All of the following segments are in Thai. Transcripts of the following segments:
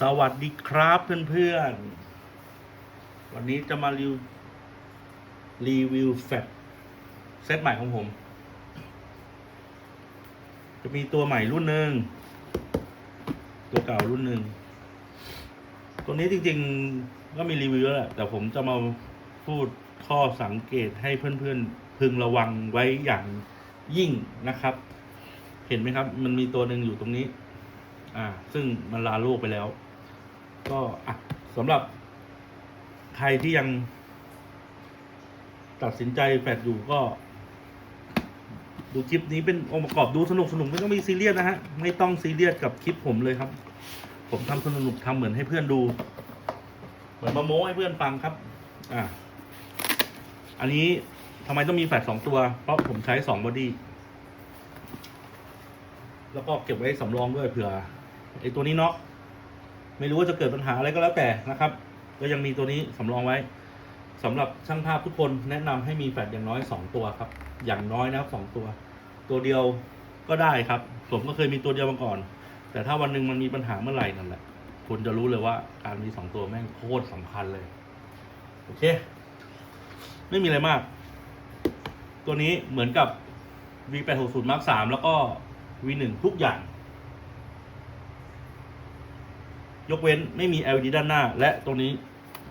สวัสดีครับเพื่อนๆ วันนี้จะมารีวิวรีวิวแฟลชเซตใหม่ของผม จะมีตัวใหม่รุ่นหนึ่งตัวเก่ารุ่นหนึ่งตัวนี้จริงๆก็มีรีวิวแล้วแหละแต่ผมจะมาพูดข้อสังเกตให้เพื่อนๆ พึงระวังไว้อย่างยิ่งนะครับ เห็นไหมครับ มันมีตัวหนึ่งอยู่ตรงนี้ อ่า ซึ่งมันลาโลกไปแล้ว ก็อะสำหรับใครที่ยัง ตัดสินใจแฟดอยู่ก็ ดูคลิปนี้เป็นองค์ประกอบดูสนุกสนุกไม่ต้องมีซีเรียสนะฮะ ไม่ต้องซีเรียสกับคลิปผมเลยครับ ผมทำสนุกทำเหมือนให้เพื่อนดู เหมือนมาโม้ให้เพื่อนฟังครับ อ่าอันนี้ทำไมต้องมีแฟดสองตัว เพราะผมใช้สองบอดี้แล้วก็เก็บไว้สำรองด้วยเผื่อไอตัวนี้เนาะ ไม่รู้ว่าจะเกิดปัญหาอะไรก็แล้วแต่นะครับ ก็ยังมีตัวนี้สำรองไว้สำหรับช่างภาพทุกคนแนะนำให้มีแฟลชอย่างน้อยสองตัวครับ อย่างน้อยนะครับสองตัว ตัวเดียวก็ได้ครับ ผมก็เคยมีตัวเดียวมาก่อน แต่ถ้าวันหนึ่งมันมีปัญหาเมื่อไหร่นั่นแหละคุณจะรู้เลยว่าการมีสองตัวแม่งโคตรสำคัญเลย โอเค ไม่มีอะไรมาก ตัวนี้เหมือนกับ V860 Mark 3แล้วก็ V1 ทุกอย่าง ยกเว้นไม่มี LED ด้านหน้า และตัวนี้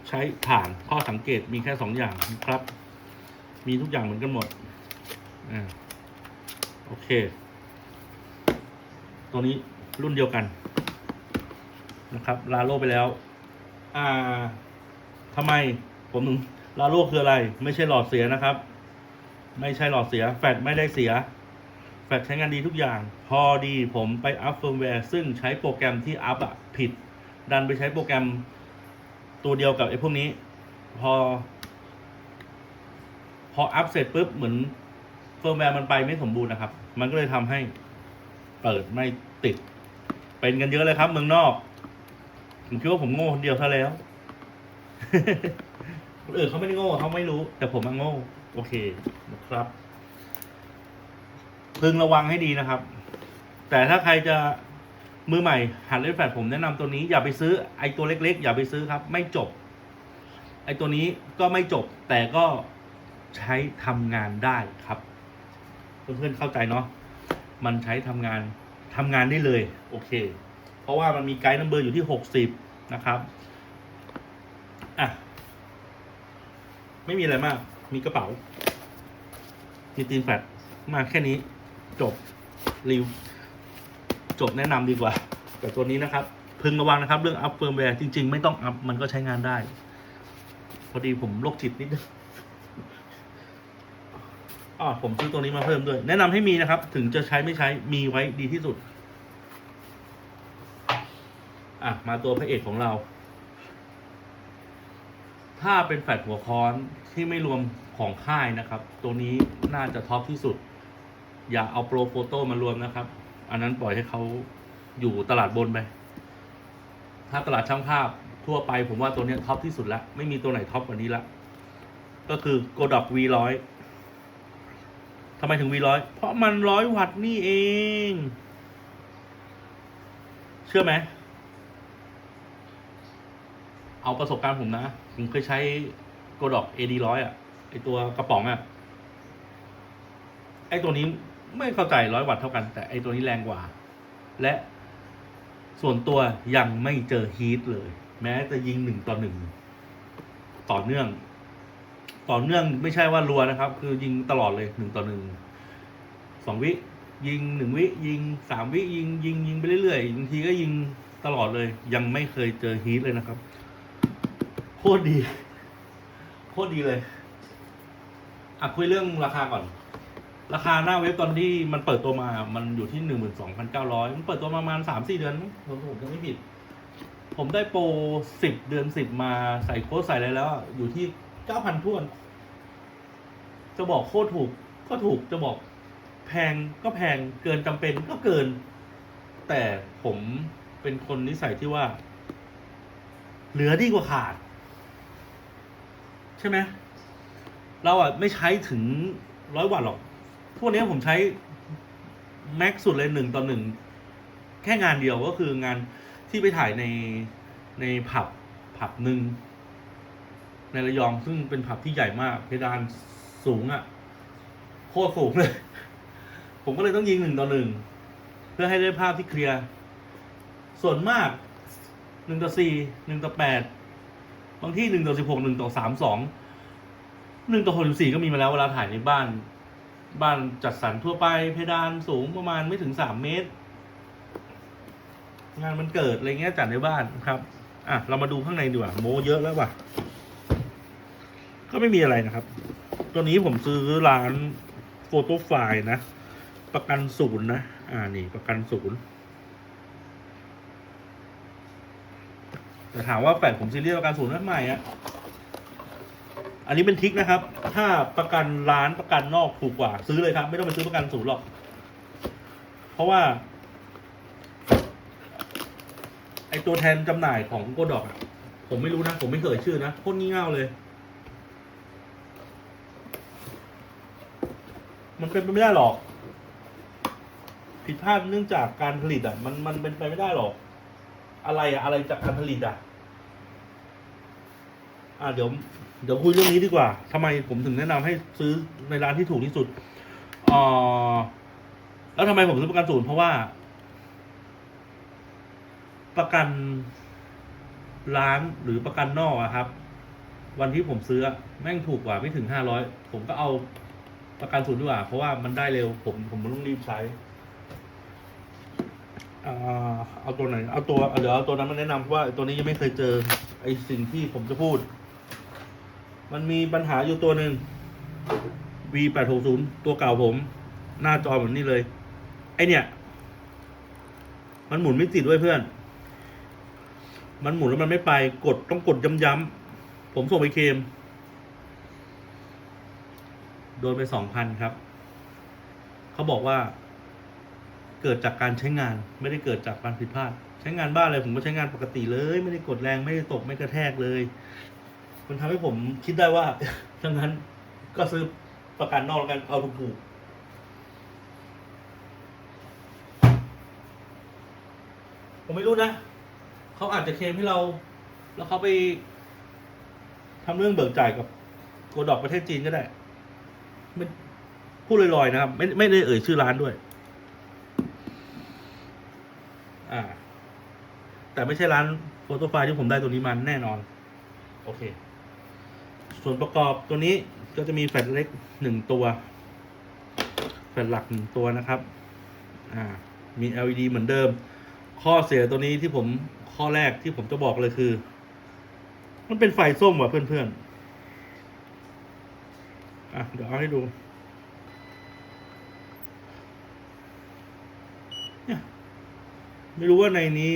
ใช้ผ่านข้อสังเกตมีแค่สองอย่างครับ มีทุกอย่างเหมือนกันหมดอ่าโอเค ตัวนี้รุ่นเดียวกัน นะครับลาโลไปแล้ว อ่าทำไมผมถึงลาโลคืออะไร ไม่ใช่หลอดเสียนะครับ ไม่ใช่หลอดเสีย แฟลชไม่ได้เสีย แฟลชใช้งานดีทุกอย่าง พอดีผมไปอัพเฟิร์มแวร์ซึ่งใช้โปรแกรมที่อัพอะผิด ดันไปใช้โปรแกรมตัวเดียวกับไอ้พวกนี้ พอ พออัพเสร็จปุ๊บเหมือนเฟิร์มแวร์มันไปไม่สมบูรณ์นะครับ มันก็เลยทำให้เปิดไม่ติด เป็นกันเยอะเลยครับ เมืองนอก ผมคิดว่าผมโง่คนเดียวซะแล้วคนอื่นเขาไม่ได้โง่เขาไม่รู้ แต่ผมมันโง่ โอเคนะครับพึงระวังให้ดีนะครับ แต่ถ้าใครจะ มือใหม่หัดเล่นแฟลชผมแนะนำตัวนี้อย่าไปซื้อไอตัวเล็ก ๆ อย่าไปซื้อครับ ไม่จบ ไอตัวนี้ก็ไม่จบแต่ก็ใช้ทำงานได้ครับเพื่อนๆเข้าใจเนาะมันใช้ทำงานทำงานได้เลย โอเค เพราะว่ามันมีไกด์นัมเบอร์อยู่ที่หกสิบนะครับอะไม่มีอะไรมาก มีกระเป๋า มีตีนแฟลชมาแค่นี้จบรีว จบแนะนำดีกว่า แต่ตัวนี้นะครับ พึงระวังนะครับ เรื่องอัพเฟิร์มแวร์จริง ๆ ไม่ต้องอัพมันก็ใช้งานได้ พอดีผมโรคจิตนิดนึงอ๋อผมซื้อตัวนี้มาเพิ่มด้วย แนะนำให้มีนะครับ ถึงจะใช้ไม่ใช้มีไว้ดีที่สุด อะ มาตัวพระเอกของเรา ถ้าเป็นแฟลชหัวค้อนที่ไม่รวมของค่ายนะครับ ตัวนี้น่าจะท็อปที่สุด อย่าเอาโปรโฟโต้มารวมนะครับ อันนั้นปล่อยให้เขาอยู่ตลาดบนไป ถ้าตลาดช่างภาพทั่วไปผมว่าตัวเนี้ยท็อปที่สุดแล้วไม่มีตัวไหนท็อปกว่านี้ละ ก็คือ g o d o c V100 ทำไมถึง V100 เพราะมันร้อยวัตต์นี่เอง เชื่อไหม เอาประสบการณ์ผมนะ ผมเคยใช้ g o d o c AD100 อะไอตัวกระป๋องอะ ไอตัวนี้ ไม่เข้าใจร้อยวัตต์เท่ากัน แต่ไอตัวนี้แรงกว่า และส่วนตัวยังไม่เจอฮีทเลย แม้จะยิงหนึ่งต่อหนึ่งต่อเนื่อง ต่อเนื่องไม่ใช่ว่ารัวนะครับ คือยิงตลอดเลยหนึ่งต่อหนึ่งสองวิ ยิงหนึ่งวิ ยิงสามวิยิงยิงยิงไปเรื่อยๆบางทีก็ยิงตลอดเลย ยังไม่เคยเจอฮีทเลยนะครับโคตรดีโคตรดีเลยอะคุยเรื่องราคาก่อน ราคาหน้าเว็บตอนที่มันเปิดตัวมา มันอยู่ที่หนึ่งหมื่นสองพันเก้าร้อยมันเปิดตัวมาประมาณสามสี่เดือนมั้งผมผมจะไม่ผิด ผมได้โปรสิบเดือนสิบมาใส่โค้ดใส่อะไรแล้วอะอยู่ที่เก้าพันทวน จะบอกโคตรถูกก็ถูกจะบอกแพงก็แพงเกินจำเป็นก็เกิน แต่ผมเป็นคนนิสัยที่ว่า เหลือดีกว่าขาด ใช่ไหมเราอะไม่ใช้ถึงร้อยวัตต์หรอก พวกนี้ผมใช้แม็กสุดเลยหนึ่งต่อหนึ่งแค่งานเดียวก็คืองานที่ไปถ่ายในในผับผับหนึ่งในระยองซึ่งเป็นผับที่ใหญ่มาก เพดานสูงอะ่ะ โคตรสูงเลย ผมก็เลยต้องยิงหนึ่งต่อหนึ่งเพื่อให้ได้ภาพที่เคลียร์ ส่วนมากหนึ่งต่อสี่หนึ่งต่อแปดบางที่หนึ่งต่อสิบหกหนึ่งต่อสามสองหนึ่งต่อหกสิบสี่ก็มีมาแล้วเวลาถ่ายในบ้าน บ้านจัดสรรทั่วไปเพดานสูงประมาณไม่ถึงสามเมตร งานมันเกิดอะไรเงี้ยจัดในบ้านครับอะเรามาดูข้างในดีกว่าโมเยอะแล้วว่ะ ก็ไม่มีอะไรนะครับ ตัวนี้ผมซื้อร้านโฟโต้ไฟล์นะ ประกันศูนย์นะ อ่านี่ประกันศูนย์แต่ถามว่าแฟดผมซีเรียสประกันศูนย์นั่นใหม่อะ อันนี้เป็นทิกนะครับ ถ้าประกันร้านประกันนอกถูกกว่า ซื้อเลยครับ ไม่ต้องไปซื้อประกันศูนย์หรอก เพราะว่า ไอตัวแทนจำหน่ายของโกดอกอะผมไม่รู้นะ ผมไม่เคยชื่อนะโคตรงี่เง่าเลย มันเป็นไปไม่ได้หรอก ผิดพลาดเนื่องจากการผลิตอะ มันมันเป็นไปไม่ได้หรอก อะไรอะอะไรจากการผลิตอะ อ่าเดี๋ยว เดี๋ยวคุยเรื่องนี้ดีกว่าทำไมผมถึงแนะนำให้ซื้อในร้านที่ถูกที่สุดอ่อแล้วทำไมผมซื้อประกันศูนย์เพราะว่า ประกันร้านหรือประกันนอกอะครับ วันที่ผมซื้อแม่งถูกกว่าไม่ถึงห้าร้อยผมก็เอาประกันศูนย์ดีกว่า เพราะว่ามันได้เร็วผมผมต้องรีบใช้อ่าเอาตัวไหน เอาตัว เดี๋ยวเอาตัวนั้นมาแนะนำเพราะว่าตัวนี้ยังไม่เคยเจอไอสิ่งที่ผมจะพูด มันมีปัญหาอยู่ตัวหนึ่ง V แปดหกศูนย์ตัวเก่าผม หน้าจอแบบนี้เลย ไอเนี่ย มันหมุนไม่ติดด้วยเพื่อน มันหมุนแล้วมันไม่ไป กดต้องกดย้ำๆผมส่งไปเคม โดนไปสองพันครับ เขาบอกว่า เกิดจากการใช้งาน ไม่ได้เกิดจากการผิดพลาด ใช้งานบ้านอะไรผมก็ใช้งานปกติเลย ไม่ได้กดแรงไม่ได้ตกไม่กระแทกเลย มันทำให้ผมคิดได้ว่าดังนั้นก็ซื้อประกันนอกแล้วกันเอาถูกๆผมไม่รู้นะเขาอาจจะเคลมให้เรา แล้วเขาไปทำเรื่องเบิกจ่ายกับโกดอกประเทศจีนก็ได้ไม่พูดลอยๆนะครับ ไม่ไม่ได้เอ่ยชื่อร้านด้วย อ่า แต่ไม่ใช่ร้านโฟโต้ไฟล์ที่ผมได้ตัวนี้มาแน่นอน โอเค ส่วนประกอบตัวนี้ก็จะมีแฟลชเล็กหนึ่งตัว แฟลชหลักหนึ่งตัวนะครับ อ่า มี LED เหมือนเดิม ข้อเสียตัวนี้ที่ผมข้อแรกที่ผมจะบอกเลยคือ มันเป็นไฟส้มว่ะเพื่อนๆ อะ เดี๋ยวเอาให้ดู เนี่ยไม่รู้ว่าในนี้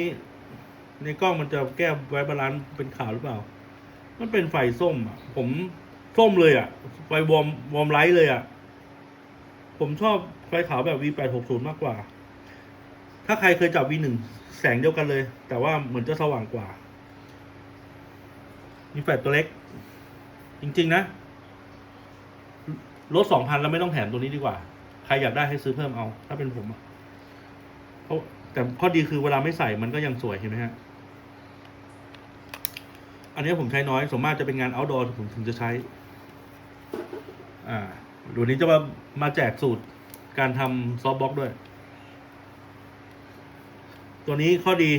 ในกล้องมันจะแก้ไว้บาลานซ์เป็นขาวหรือเปล่า มันเป็นไฟส้มอะ ผมส้มเลยอะ ไฟวอร์มวอร์มไลท์เลยอะ ผมชอบไฟขาวแบบ V860 มากกว่า ถ้าใครเคยจับ V1 แสงเดียวกันเลย แต่ว่าเหมือนจะสว่างกว่า มีแฟลชตัวเล็ก จริง ๆ นะ ลดสองพันแล้วไม่ต้องแถมตัวนี้ดีกว่า ใครอยากได้ให้ซื้อเพิ่มเอา ถ้าเป็นผมอะเพราะแต่ข้อดีคือเวลาไม่ใส่มันก็ยังสวยเห็นไหมฮะ อันนี้ผมใช้น้อยส่วนมากจะเป็นงาน outdoor ผมถึงจะใช้ อ่าเดี๋ยวนี้จะมามาแจกสูตรการทำซอฟต์บ็อกด้วย ตัวนี้ข้อดี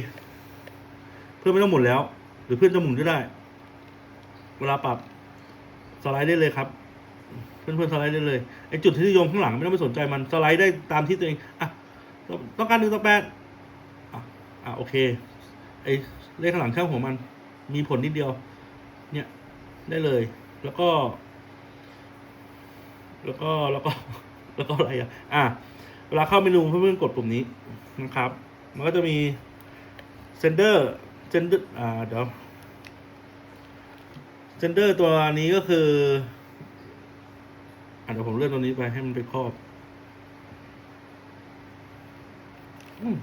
เพื่อนไม่ต้องหมุนแล้ว หรือเพื่อนจะหมุนก็ได้ เวลาปรับสไลด์ได้เลยครับ เพื่อนๆสไลด์ได้เลยไอจุดที่นิยมข้างหลังไม่ต้องไปสนใจมันสไลด์ได้ตามที่ตัวเองอะต้องการหนึ่งต่อแปดอะอะโอเคไอเลขข้างหลังช่างหัวมัน มีผลนิดเดียว เนี่ยได้เลย แล้วก็ แล้วก็แล้วก็ แล้วก็อะไรอะ อะเวลาเข้าเมนูเพื่อนๆกดปุ่มนี้นะครับ มันก็จะมีเซนเดอร์เซนเดอร์อ่าเดี๋ยวเซนเดอร์ตัวนี้ก็คืออะเดี๋ยวผมเลื่อนตัวนี้ไปให้มันไปครอบอืม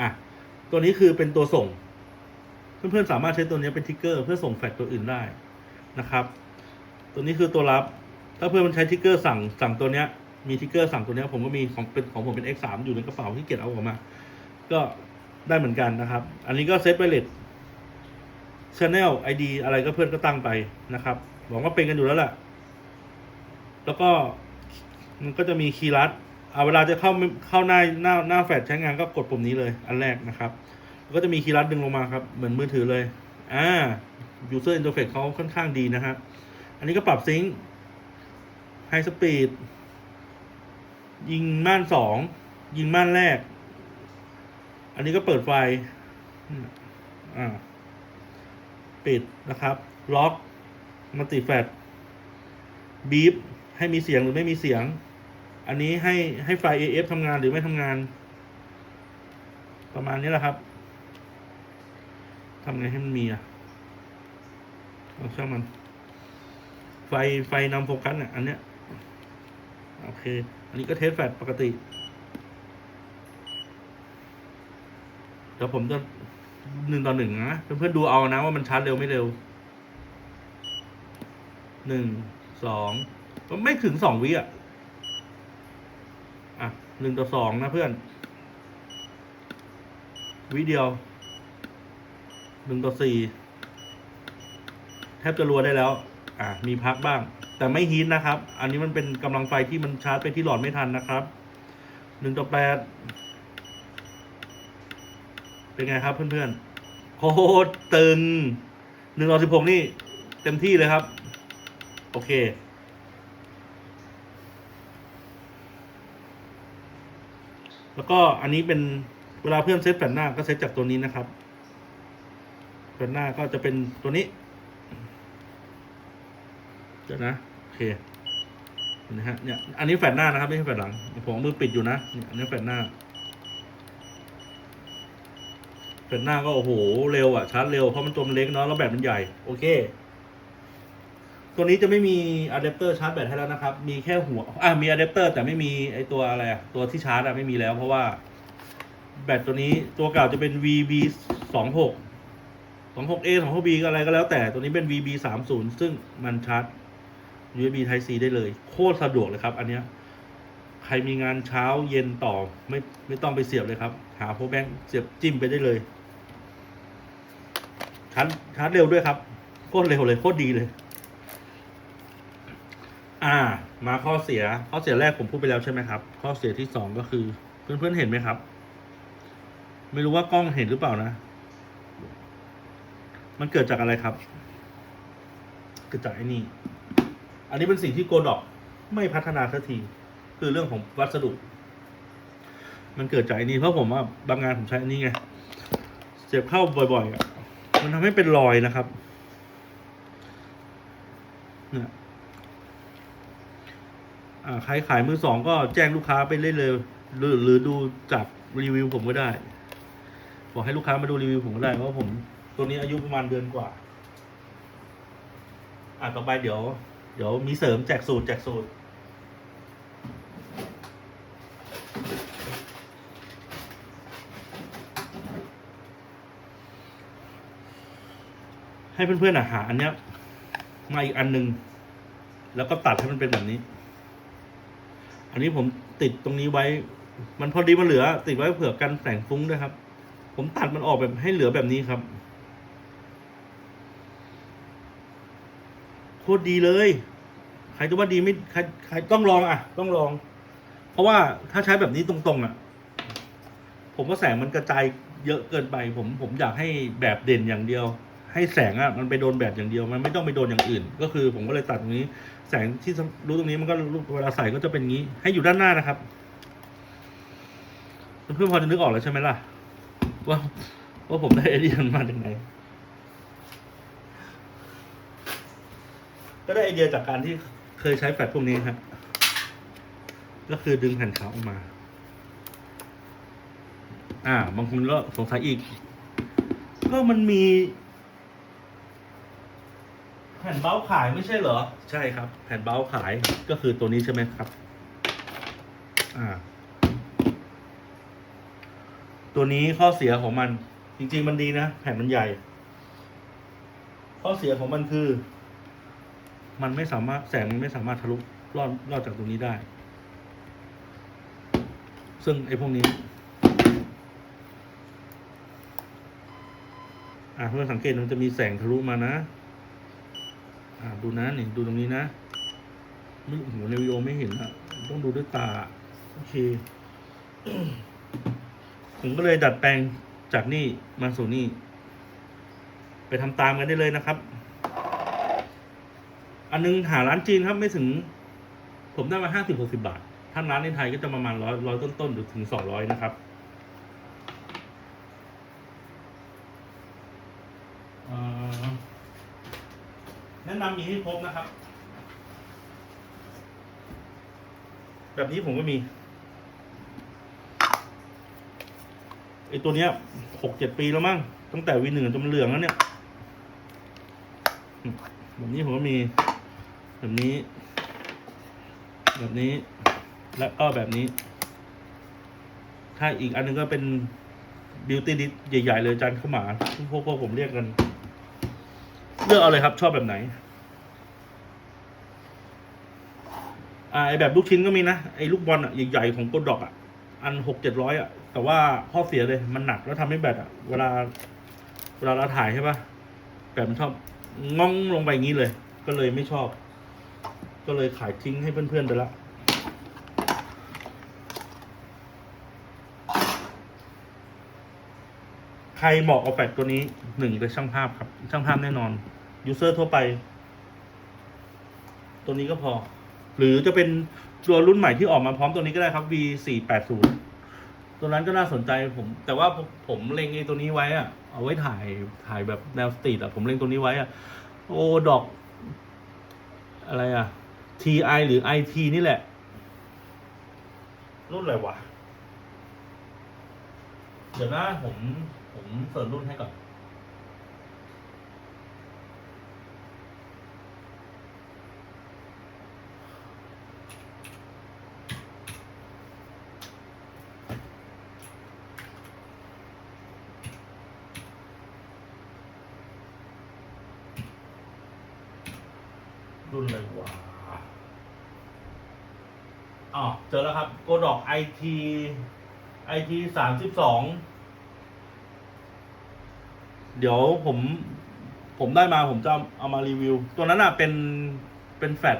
อะ ตัวนี้คือเป็นตัวส่ง เพื่อนๆสามารถใช้ตัวนี้เป็นทิกเกอร์เพื่อส่งแฟลชตัวอื่นได้นะครับ ตัวนี้คือตัวรับ ถ้าเพื่อนมันใช้ทิกเกอร์สั่งสั่งตัวเนี้ยมีทิกเกอร์สั่งตัวเนี้ยผมก็มีของเป็นของผมเป็น X3 อยู่ในกระเป๋าที่เก็บเอาออกมา ก็ได้เหมือนกันนะครับ อันนี้ก็เซตไวเลสชแนลไอดีอะไรก็เพื่อนก็ตั้งไปนะครับหวังว่าเป็นกันอยู่แล้วแหละแล้วก็มันก็จะมีคีย์ลัดเอาเวลาจะเข้าเข้าหน้าหน้าหน้าแฟลชใช้งานก็กดปุ่มนี้เลย อันแรกนะครับ ก็จะมีคีย์ลัดดึงลงมาครับ เหมือนมือถือเลย อ่า user interface เขาค่อนข้างดีนะครับอันนี้ก็ปรับซิงค์ไฮสปีดยิงม่านสอง ยิงม่านแรก อันนี้ก็เปิดไฟ อ่า ปิดนะครับ ล็อกมัลติแฟลชบีบให้มีเสียงหรือไม่มีเสียง อันนี้ให้ให้ไฟ AF ทำงานหรือไม่ทำงาน ประมาณนี้แหละครับ ทำไงให้มันมีอะเอาช่างมัน ไฟไฟนำโฟกัสเนี่ยอันเนี้ย โอเค อันนี้ก็เทสแฟลชปกติ เดี๋ยวผมจะหนึ่งต่อหนึ่งนะ เพื่อนๆดูเอานะว่ามันชาร์จเร็วไม่เร็ว หนึ่ง สอง ไม่ถึงสองวิอะ อะหนึ่งต่อสองนะเพื่อน วิเดียว หนึ่งต่อสี่แทบจะรัวได้แล้ว อะมีพักบ้าง แต่ไม่ฮีทนะครับ อันนี้มันเป็นกำลังไฟที่มันชาร์จไปที่หลอดไม่ทันนะครับหนึ่งต่อแปดเป็นไงครับเพื่อนๆ โคตรตึงหนึ่งต่อสิบหกนี่ เต็มที่เลยครับ โอเคแล้วก็อันนี้เป็นเวลาเพื่อนเซตแผ่นหน้าก็เซตจากตัวนี้นะครับ แผ่นหน้าก็จะเป็นตัวนี้ เดี๋ยวนะโอเคนะฮะเนี่ยอันนี้แฟลชหน้านะครับไม่ใช่แฟลชหลังผมเอามือปิดอยู่นะเนี่ยอันนี้แฟลชหน้าแฟลชหน้าก็โอ้โหเร็วอะชาร์จเร็วเพราะมันตัวมันเล็กเนาะแล้วแบตมันใหญ่โอเค ตัวนี้จะไม่มีอะแดปเตอร์ชาร์จแบตให้แล้วนะครับ มีแค่หัวอ่ามีอะแดปเตอร์แต่ไม่มีไอตัวอะไรอะตัวที่ชาร์จอะไม่มีแล้ว เพราะว่าแบตตัวนี้ตัวเก่าจะเป็น VB สอ งหกสองหก A สองหก B ก็อะไรก็แล้วแต่ตัวนี้เป็น VB สามศูนย์ซึ่งมันชาร์จ USB Type C ได้เลย โคตรสะดวกเลยครับ อันเนี้ยใครมีงานเช้าเย็นต่อไม่ไม่ต้องไปเสียบเลยครับ หาโพแบงค์เสียบจิ้มไปได้เลยชาร์จชาร์จเร็วด้วยครับ โคตรเร็วเลยโคตรดีเลย อ่า มาข้อเสีย ข้อเสียแรกผมพูดไปแล้วใช่ไหมครับ ข้อเสียที่สองก็คือ เพื่อนๆเห็นไหมครับ ไม่รู้ว่ากล้องเห็นหรือเปล่านะ มันเกิดจากอะไรครับ เกิดจากไอ้นี่ อันนี้เป็นสิ่งที่โกดอกไม่พัฒนาสักที คือเรื่องของวัสดุ มันเกิดจากไอ้นี่เพราะผมว่าบางงานผมใช้อันนี้ไง เสียบเข้าบ่อยๆอะ มันทำให้เป็นรอยนะครับ เนี่ยอ่าใครขายมือสองก็แจ้งลูกค้าไปเรื่อยเลยหรือหรือดูจากรีวิวผมก็ได้ บอกให้ลูกค้ามาดูรีวิวผมก็ได้เพราะผม ตัวนี้อายุประมาณเดือนกว่า อ่าต่อไปเดี๋ยว เดี๋ยวมีเสริมแจกสูตรแจกสูตร ให้เพื่อนๆอะหาอันเนี้ยมาอีกอันหนึ่งแล้วก็ตัดให้มันเป็นแบบนี้ อันนี้ผมติดตรงนี้ไว้ มันพอดีมันเหลือ ติดไว้เผื่อกันแสงฟุ้งด้วยครับ ผมตัดมันออกแบบให้เหลือแบบนี้ครับ โคตรดีเลย ใครจะว่าดีไม่ใครใครต้องลองอะ ต้องลอง เพราะว่าถ้าใช้แบบนี้ตรงๆอะ ผมว่าแสงมันกระจายเยอะเกินไป ผมผมอยากให้แบบเด่นอย่างเดียว ให้แสงอะมันไปโดนแบบอย่างเดียว มันไม่ต้องไปโดนอย่างอื่น ก็คือ ผมก็เลยตัดตรงนี้ แสงที่รู้ตรงนี้มันก็เวลาใส่ก็จะเป็นงี้ ให้อยู่ด้านหน้านะครับเพื่อนพอจะนึกออกแล้วใช่ไหมล่ะว่าว่าผมได้ไอเดียมันมาจากไหน ก็ได้ไอเดียจากการที่เคยใช้แฟลชพวกนี้ครับก็คือดึงแผ่นขาวออกมา อ่า บางคนก็สงสัยอีก ก็มันมี แผ่นเบ้าขายไม่ใช่เหรอ ใช่ครับ แผ่นเบ้าขายก็คือตัวนี้ใช่ไหมครับ อ่า ตัวนี้ข้อเสียของมัน จริง ๆ มันดีนะ แผ่นมันใหญ่ ข้อเสียของมันคือ มันไม่สามารถแสงมันไม่สามารถทะลุลอดลอดจากตรงนี้ได้ ซึ่งไอ้พวกนี้ อะเพื่อนสังเกตมันจะมีแสงทะลุมานะ อ่าดูนะนี่ดูตรงนี้นะไม่โอ้โหในวิดีโอไม่เห็นอะต้องดูด้วยตา โอเค ผมก็เลยดัดแปลงจากนี่มาสู่นี่ ไปทำตามกันได้เลยนะครับ อันนึงหาร้านจีนครับไม่ถึง ผมได้มาห้าสิบหกสิบาท ถ้าร้านในไทยก็จะประมาณร้อยร้อยต้นๆหรือถึงสองร้อยนะครับแนะนำมีให้ครบนะครับ แบบนี้ผมก็มีไอตัวเนี้ยหกเจ็ดปีแล้วมั้งตั้งแต่วีหนึ่งจนมันเหลืองแล้วเนี่ยแบบนี้ผมก็มี แบบนี้ แบบนี้ และก็แบบนี้ ถ้าอีกอันหนึงก็เป็นบิวตี้ดิสใหญ่ ๆ เลยจานข้าวหมาที่พวกพวกผมเรียกกัน เลือกเอาเลยครับชอบแบบไหน อ่าไอแบบลูกชิ้นก็มีนะ ไอลูกบอลอะใหญ่ๆของโกดอกอะ อันหกเจ็ดร้อยอะ แต่ว่าข้อเสียเลยมันหนักแล้วทำให้แบตอะ เวลา เวลาเราถ่ายใช่ปะแบตมันชอบงองลงไปอย่างนี้เลย ก็เลยไม่ชอบ ก็เลยขายทิ้งให้เพื่อนๆไปละใครเหมาะกับแฟลชตัวนี้หนึ่งเลยช่างภาพครับ ช่างภาพแน่นอนยูเซอร์ทั่วไป ตัวนี้ก็พอ หรือจะเป็นตัวรุ่นใหม่ที่ออกมาพร้อมตัวนี้ก็ได้ครับ V 4 8 0 ตัวนั้นก็น่าสนใจผม แต่ว่าผมผมเล็งไอ้ตัวนี้ไว้อะเอาไว้ถ่ายถ่ายแบบแนวสตรีทอะผมเล็งตัวนี้ไว้อะโอ้ดอก อะไรอะ TI หรือ IT นี่แหละ รุ่นอะไรวะ เดี๋ยวนะผม ผมเสิร์ชรุ่นให้ก่อน รุ่นอะไรวะ อ๋อเจอแล้วครับโกดอก IT IT สามสิบสองเดี๋ยวผม ผมได้มาผมจะเอามารีวิว ตัวนั้นอะเป็นเป็นแฟลช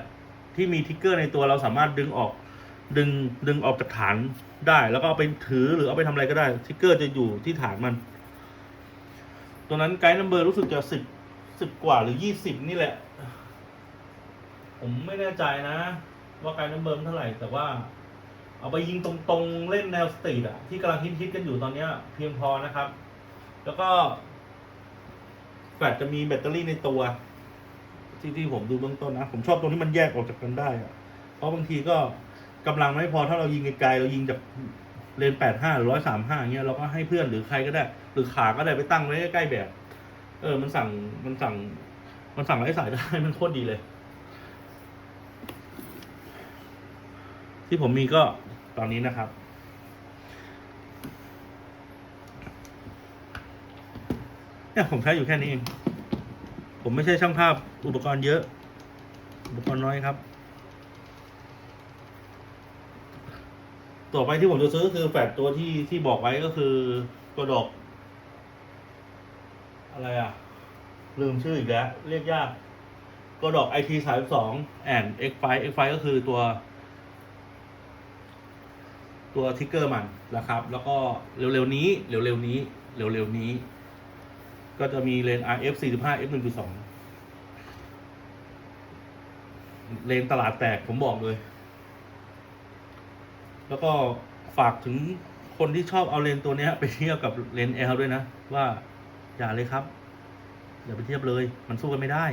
ที่มีทิกเกอร์ในตัวเราสามารถดึงออก ดึงดึงออกจากฐานได้ แล้วก็เอาไปถือหรือเอาไปทำอะไรก็ได้ทิกเกอร์จะอยู่ที่ฐานมัน ตัวนั้นไกด์นัมเบอร์รู้สึกจะสิบสิบกว่าหรือยี่สิบนี่แหละ ผมไม่แน่ใจนะ ว่ากด์นัมเบอร์มเท่าไหร่ แต่ว่า เอาไปยิงตรงๆเล่นแนวสตรีทอะที่กำลังฮิตๆกันอยู่ตอนเนี้ย เพียงพอนะครับ แล้วก็แฟลชจะมีแบตเตอรี่ในตัว ที่ที่ผมดูเบื้องต้นนะ ผมชอบตรงที่มันแยกออกจากกันได้อะเพราะบางทีก็กำลังไม่พอถ้าเรายิงไกลๆเรายิงจากเลนแปดห้าหรือร้อยสามห้าเงี้ยเราก็ให้เพื่อนหรือใครก็ได้ หรือขาก็ได้ไปตั้งไว้ใกล้ๆแบบ เออ มันสั่งมันสั่ง มันสั่งไร้สายได้มันโคตรดีเลย ที่ผมมีก็ตอนนี้นะครับ เนี่ยผมใช้อยู่แค่นี้เอง ผมไม่ใช่ช่างภาพอุปกรณ์เยอะ อุปกรณ์น้อยครับ ต่อไปที่ผมจะซื้อคือแฟลชตัวที่ที่บอกไว้ก็คือตัวดอก อะไรอะ ลืมชื่ออีกแล้ว เรียกยากตัวดอก IT 3 2 and X5 X5 ก็คือตัว ตัวทิกเกอร์มันนะครับ แล้วก็เร็วๆนี้เร็วๆนี้เร็วๆนี้ ก็จะมีเลน RF 45 f 1.2เลนตลาดแตกผมบอกเลย แล้วก็ฝากถึงคนที่ชอบเอาเลนตัวนี้ไปเทียบกับเลน L ด้วยนะ ว่าอย่าเลยครับ อย่าไปเทียบเลย มันสู้กันไม่ได้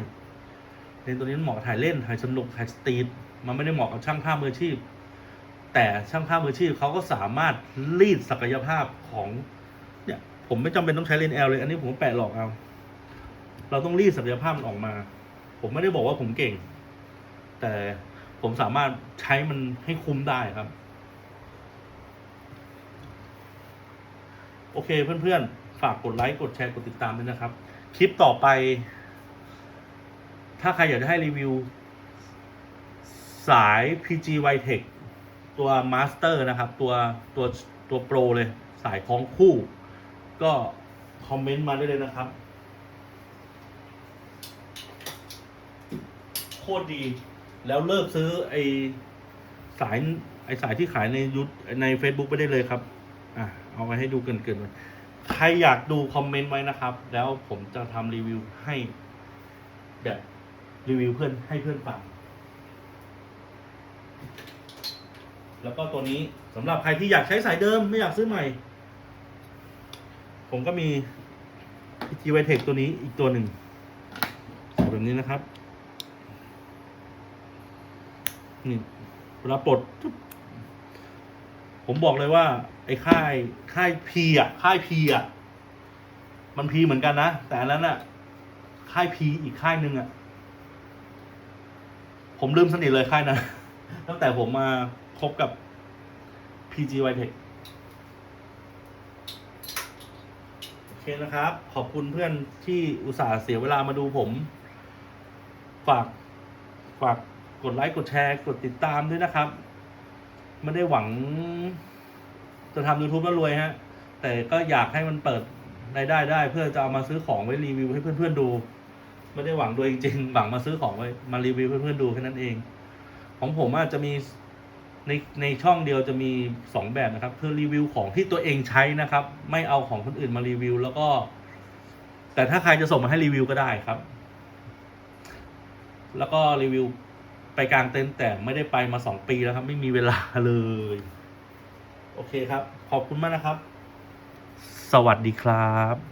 เลนตัวนี้มันเหมาะถ่ายเล่นถ่ายสนุกถ่ายสตรีทมันไม่ได้เหมาะกับช่างภาพมืออาชีพ แต่ช่างภาพมืออาชีพเขาก็สามารถรีดศักยภาพของเนี่ยผมไม่จำเป็นต้องใช้เลนส์ L เลย อันนี้ผมแปะหลอกเอา เราต้องรีดศักยภาพมันออกมา ผมไม่ได้บอกว่าผมเก่ง แต่ผมสามารถใช้มันให้คุ้มได้ครับ โอเคเพื่อนๆ ฝากกดไลค์ กดแชร์ กดติดตามด้วยนะครับ คลิปต่อไป ถ้าใครอยากจะให้รีวิว สาย PG Vitech ตัวมาสเตอร์นะครับตัวตัวตัวโปรเลยสายคล้องคู่ ก็คอมเมนต์มาได้เลยนะครับ โคตรดีแล้วเลิกซื้อไอสายไอสายที่ขายในยูใน Facebook ไปได้เลยครับ อะเอาไว้ให้ดูเกินเกินไปใครอยากดูคอมเมนต์ไว้นะครับ แล้วผมจะทำรีวิวให้ แบบรีวิวเพื่อนให้เพื่อนฟัง แล้วก็ตัวนี้สำหรับใครที่อยากใช้สายเดิมไม่อยากซื้อใหม่ ผมก็มี g v t e c h ตัวนี้อีกตัวหนึ่งแบบนี้นะครับ นี่เวลาปลดผมบอกเลยว่า ไอ้ค่ายค่ายพีอะ ค่ายพีอะ มันพีเหมือนกันนะ แต่อันนั้นอะ ค่ายพีอีกค่ายหนึ่งอะ ผมลืมสนิทเลยค่ายนะตั้งแต่ผมมา คบกับ PG w i t e c h โอเคนะครับ ขอบคุณเพื่อนที่อุตส่าห์เสียเวลามาดูผม ฝาก ฝากกดไลค์ กดแชร์ กดติดตามด้วยนะครับ ไม่ได้หวัง จะทำ YouTube แล้วรวยฮะ แต่ก็อยากให้มันเปิดรายได้ได้ เพื่อจะเอามาซื้อของไว้รีวิวให้เพื่อนๆดู ไม่ได้หวังโดยจริงๆหวังมาซื้อของไว้มารีวิวให้เพื่อนๆดูแค่นั้นเอง ของผมอาจจะมี ในในช่องเดียวจะมีสองแบบนะครับเพื่อรีวิวของที่ตัวเองใช้นะครับ ไม่เอาของคนอื่นมารีวิว แล้วก็ แต่ถ้าใครจะส่งมาให้รีวิวก็ได้ครับ แล้วก็รีวิวไปกลางเต็นท์แต่ไม่ได้ไปมาสองปีแล้วครับ ไม่มีเวลาเลย โอเคครับ ขอบคุณมากนะครับ สวัสดีครับ